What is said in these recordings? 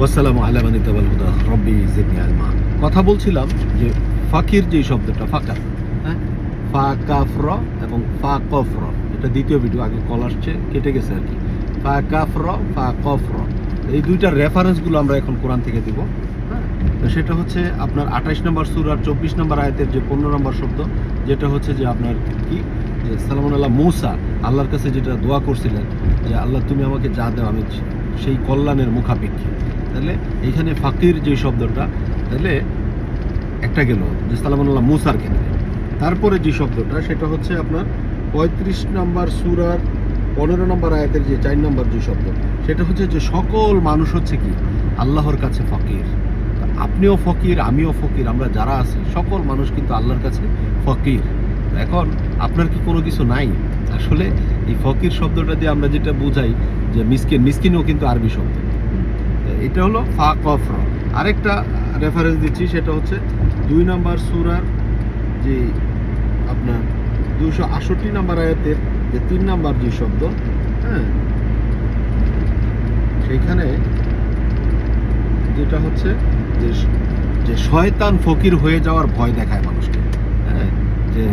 ওয়াসালামু আলা মান ইত্তাবাল হুদা, রব্বি জিদনি আলমা। কথা বলছিলাম যে ফাকির যে শব্দটা, ফাঁকা হ্যাঁ? ফা কাফ র এবং ফা কফ র এটা দ্বিতীয় ভিডিও আগে কল আসছে, কেটে গেছে আর কি। ফা কাফ র ফা কফ র এই দুইটা রেফারেন্সগুলো আমরা এখন কোরআন থেকে দিব হ্যাঁ? তো সেটা হচ্ছে আপনার আঠাইশ নম্বর সুর আর চব্বিশ নম্বর আয়তের যে পনেরো নম্বর শব্দ, যেটা হচ্ছে যে আপনার কি? যে সালামুন আল্লাহ মৌসা, আল্লাহর কাছে যেটা দোয়া করছিলেন, যে আল্লাহ তুমি আমাকে যা দাও, আমি সেই কল্যাণের মুখাপেক্ষী। তাহলে এইখানে ফাকির যে শব্দটা, তাহলে একটা গেল যে মৌসার ক্ষেত্রে। তারপরে যে শব্দটা, সেটা হচ্ছে আপনার পঁয়ত্রিশ নম্বর সুরার পনেরো নম্বর আয়াতের যে চার নম্বর যে শব্দ, সেটা হচ্ছে যে সকল মানুষ হচ্ছে কি? আল্লাহর কাছে ফকির। আপনিও ফকির, আমিও ফকির, আমরা যারা আছি, সকল মানুষ কিন্তু আল্লাহর কাছে ফকির। এখন আপনার কি কোনো কিছু নাই? আসলে এই ফকির শব্দটা দিয়ে আমরা যেটা বুঝাই যে মিসকিন, মিসকিনও কিন্তু আরবি শব্দ। এটা হলো ফা কফ র। আরেকটা রেফারেন্স দিচ্ছি, সেটা হচ্ছে দুই নাম্বার সুরার যে আপনার দুশো আষট্টি নাম্বার আয়াতের যে তিন নাম্বার যে শব্দ হ্যাঁ? সেখানে যেটা হচ্ছে যে যে শয়তান ফকির হয়ে যাওয়ার ভয় দেখায় মানুষকে হ্যাঁ? যে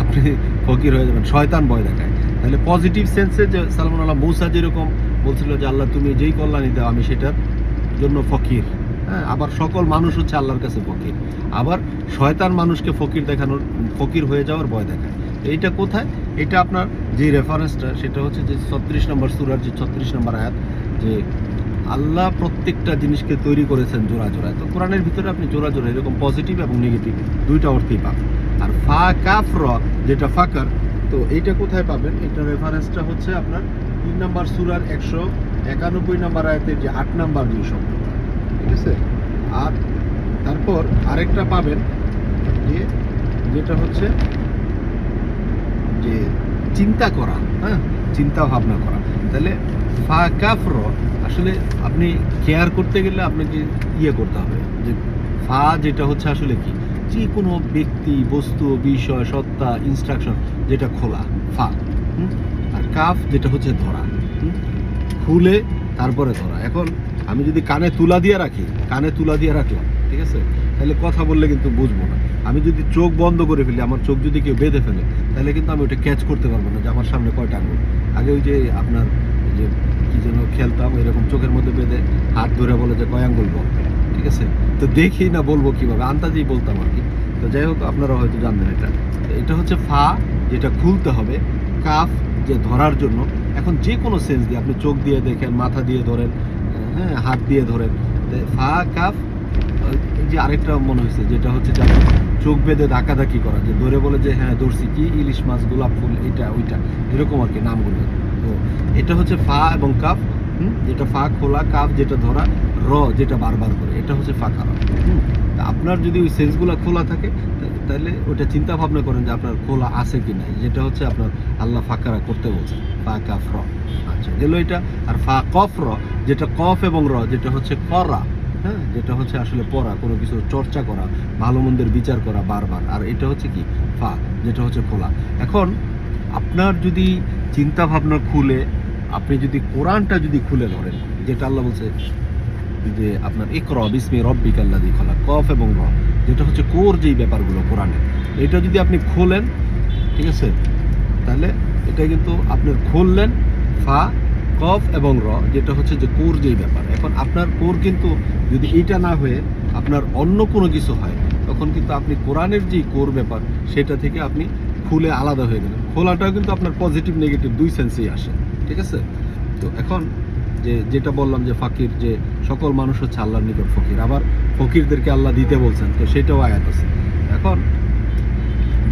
আপনি ফকির হয়ে যাবেন, শয়তান ভয় দেখায়। তাহলে পজিটিভ সেন্সে যে সালমান আল্লাহ মৌসা যেরকম বলছিল যে, আল্লাহ তুমি যেই কল্যাণী দাও, আমি সেটার জন্য ফকির। হ্যাঁ আবার সকল মানুষ হচ্ছে আল্লাহর কাছে ফকির। আবার শয়তান মানুষকে ফকির দেখানোর, ফকির হয়ে যাওয়ার ভয় দেখায়। এইটা কোথায়? এটা আপনার যে রেফারেন্সটা সেটা হচ্ছে যে ছত্রিশ নম্বর সুরার যে ছত্রিশ নম্বর আয়াত, যে আল্লাহ প্রত্যেকটা জিনিসকে তৈরি করেছেন জোড়া জোড়া তো কোরআনের ভিতরে আপনি জোড়া জোড়া, এরকম পজিটিভ এবং নেগেটিভ দুইটা অর্থেই পাবেন। আর ফা কাফ র যেটা ফাকার, তো এইটা কোথায় পাবেন? এটা রেফারেন্সটা হচ্ছে আপনার তিন নম্বর সুরার একশো একানব্বই নাম্বার আয়াতের যে আট নাম্বার যে শব্দ, ঠিক আছে আর তারপর আরেকটা পাবেন যে, যেটা হচ্ছে যে চিন্তা করা হ্যাঁ চিন্তা ভাবনা করা তাহলে ফা কাফ র আসলে আপনি কেয়ার করতে গেলে আপনাকে ইয়ে করতে হবে, যে ফা যেটা হচ্ছে আসলে কি যে কোনো ব্যক্তি, বস্তু, বিষয়, সত্তা ইনস্ট্রাকশন যেটা খোলা, ফা? আর কাফ যেটা হচ্ছে ধরা? খুলে তারপরে ধরা। এখন আমি যদি কানে তুলা দিয়ে রাখি, কানে তুলা দিয়ে রাখলাম, ঠিক আছে? তাহলে কথা বললে কিন্তু বুঝব না। আমি যদি চোখ বন্ধ করে ফেলি, আমার চোখ যদি কেউ বেঁধে ফেলে, তাহলে কিন্তু আমি ওটা ক্যাচ করতে পারব না যে আমার সামনে কয়টা আঙুল। আগে ওই যে আপনার যে কি যেন খেলতাম, এরকম চোখের মধ্যে বেঁধে হাত ধরে বলে যে কয় আঙ্গুল বল, ঠিক আছে? তো দেখি না বলব কীভাবে, আন্দাজেই বলতাম আর কি। তো যাই হোক, আপনারা হয়তো জানবেন এটা। এটা হচ্ছে ফা, যেটা খুলতে হবে, কাফ যে ধরার জন্য, এখন যে কোনো সেন্স দিয়ে আপনি চোখ দিয়ে দেখেন, মাথা দিয়ে ধরেন হ্যাঁ হাত দিয়ে ধরেন ফা, কাফ, এই যে আরেকটা মনে হয়েছে, যেটা হচ্ছে যে চোখ বেঁধে ধাক্কাধাক্কি করা, যে ধরে বলে যে হ্যাঁ ধরছি, কি ইলিশ মাছ, গোলাপ ফুল এটা ওইটা, এরকম আর কি নামগুলো। তো এটা হচ্ছে ফা এবং কাপ যেটা ফা, খোলা কাপ যেটা ধরা, র, যেটা বারবার করে, এটা হচ্ছে ফাঁকা র আপনার যদি ওই সেন্সগুলো খোলা থাকে তাহলে ওটা চিন্তা ভাবনা করেন যে আপনার খোলা আছে কি নাই, যেটা হচ্ছে আপনার আল্লাহ ফাঁকারা করতে বলছে ফা কাফ র আচ্ছা গেল এটা, আর ফা কফ র যেটা কফ এবং র, যেটা হচ্ছে করা হ্যাঁ যেটা হচ্ছে আসলে পড়া, কোনো কিছু চর্চা করা, ভালো মন্দের বিচার করা বারবার, আর এটা হচ্ছে কি? ফা যেটা হচ্ছে খোলা। এখন আপনার যদি চিন্তা ভাবনা খুলে, আপনি যদি কোরআনটা যদি খুলে ধরেন, যেটা আল্লাহ বলছে যে আপনার ইকর বিসমি রব্বিক আল্লাদি খোলা কফ এবং র, যেটা হচ্ছে কোর যেই ব্যাপারগুলো কোরআনে। এটা যদি আপনি খোলেন, ঠিক আছে? তাহলে এটা কিন্তু আপনার খুললেন, ফা, কফ এবং র, যেটা হচ্ছে যে কোর যেই ব্যাপার। এখন আপনার কোর কিন্তু যদি এইটা না হয়ে আপনার অন্য কোনো কিছু হয়, তখন কিন্তু আপনি কোরআনের যেই কোর ব্যাপার, সেটা থেকে আপনি খুলে আলাদা হয়ে গেলেন। খোলাটাও কিন্তু আপনার পজিটিভ নেগেটিভ দুই সেন্সেই আসে, ঠিক আছে? তো এখন যে যেটা বললাম যে ফাকির, যে সকল মানুষ হচ্ছে আল্লাহর নিকট ফকির। আবার ফকিরদেরকে আল্লাহ দিতে বলছেন, তো সেটাও আয়াত আছে। এখন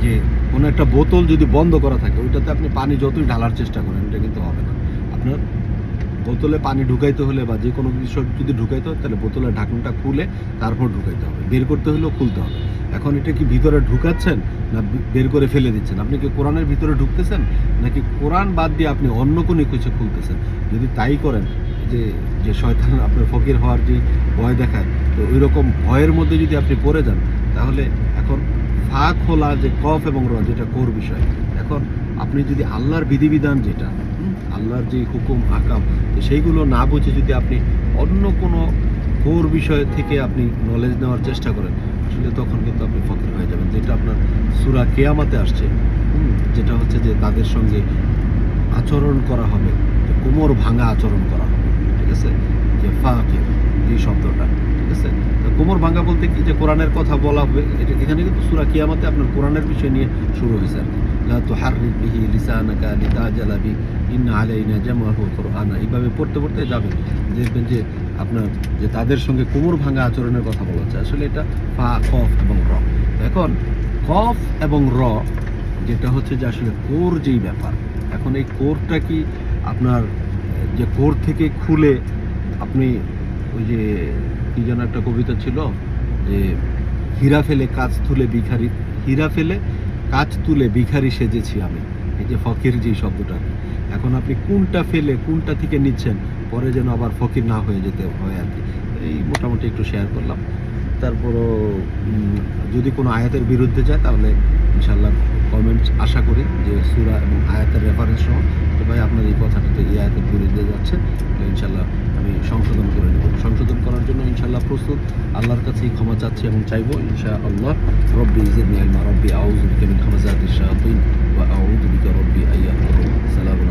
যে কোনো একটা বোতল যদি বন্ধ করা থাকে, ওইটাতে আপনি পানি যতই ঢালার চেষ্টা করেন, এটা কিন্তু হবে না। আপনার বোতলে পানি ঢুকাইতে হলে বা যে কোনো কিছু যদি ঢুকাইতে হয়, তাহলে বোতলের ঢাকনাটা খুলে তারপর ঢুকাইতে হবে। বের করতে হলেও খুলতে হবে। এখন এটা কি ভিতরে ঢুকাচ্ছেন না বের করে ফেলে দিচ্ছেন? আপনি কি কোরআনের ভিতরে ঢুকতেছেন? নাকি কোরআন বাদ দিয়ে আপনি অন্য কোনো কিছু খুলতেছেন? যদি তাই করেন, যে যে শয়তান আপনার ফকির হওয়ার যে ভয় দেখায়, তো ওই রকম ভয়ের মধ্যে যদি আপনি পড়ে যান, তাহলে এখন ফা খোলা যে কফ এবং র যেটা কোর বিষয়। এখন আপনি যদি আল্লাহর বিধিবিধান যেটা আল্লাহর যে হুকুম, আকাম, তো সেইগুলো না বুঝে যদি আপনি অন্য কোনো কোর বিষয় থেকে আপনি নলেজ নেওয়ার চেষ্টা করেন আসলে তখন কিন্তু আপনি ফকির হয়ে যাবেন। যেটা আপনার সুরা কেয়ামাতে আসছে যেটা হচ্ছে যে তাদের সঙ্গে আচরণ করা হবে কোমর ভাঙা আচরণ করা হবে, ঠিক আছে? যে ফাকির, এই শব্দটা, ঠিক আছে? তো কোমর ভাঙা বলতে কি? যে কোরআনের কথা বলা হবে, এটা- এখানে কিন্তু সুরা কিয়ামাতে আপনার কোরআনের বিষয় নিয়ে শুরু হয়েছে আর কি। লা তুহাররিক বিহি লিসানাকা লিতাজালা বি ইন্না আলাইনা জামাহু কুরআনা। এইভাবে পড়তে পড়তে যাবেন। দেখবেন যে আপনার যে তাদের সঙ্গে কোমর ভাঙা আচরণের কথা বলা হচ্ছে, আসলে এটা ফা, কফ এবং র। এখন, কফ এবং র, যেটা হচ্ছে যে আসলে কোর যেই ব্যাপার, এখন এই কোরটা কি আপনার, যে কোর থেকে খুলে আপনি ওই যে, কী যেন একটা কবিতা ছিল, যে হীরা ফেলে কাজ তুলে ভিখারি, হীরা ফেলে কাজ তুলে ভিখারি সেজেছি আমি। এই যে ফকির যে শব্দটা এখন আপনি কোনটা ফেলে, কোনটা থেকে নিচ্ছেন, পরে যেন আবার ফকির না হয়ে যেতে হয় আর কি। এই মোটামুটি একটু শেয়ার করলাম। তারপরও যদি কোনো আয়াতের বিরুদ্ধে যায়, তাহলে ইনশাল্লাহ কমেন্টস আশা করি যে সুরা এবং আয়াতের রেফারেন্স সহ। তো ভাই, আপনার এই কথাটাতে এই আয়াতের বিরুদ্ধে যাচ্ছে। তো ইনশাল্লাহ আমি সংশোধন করার জন্য ইনশাল্লাহ প্রস্তুত আল্লাহর কাছেই ক্ষমা চাচ্ছি এবং চাইবো ইনশা আল্লাহ রব্বি ইজিদনি ইলমা রব্বি আউযু বিকা মিন হামাযাতিশ শায়াতিন ওয়া আউযু বিকা রব্বি আইয়াহদুরুন সালামু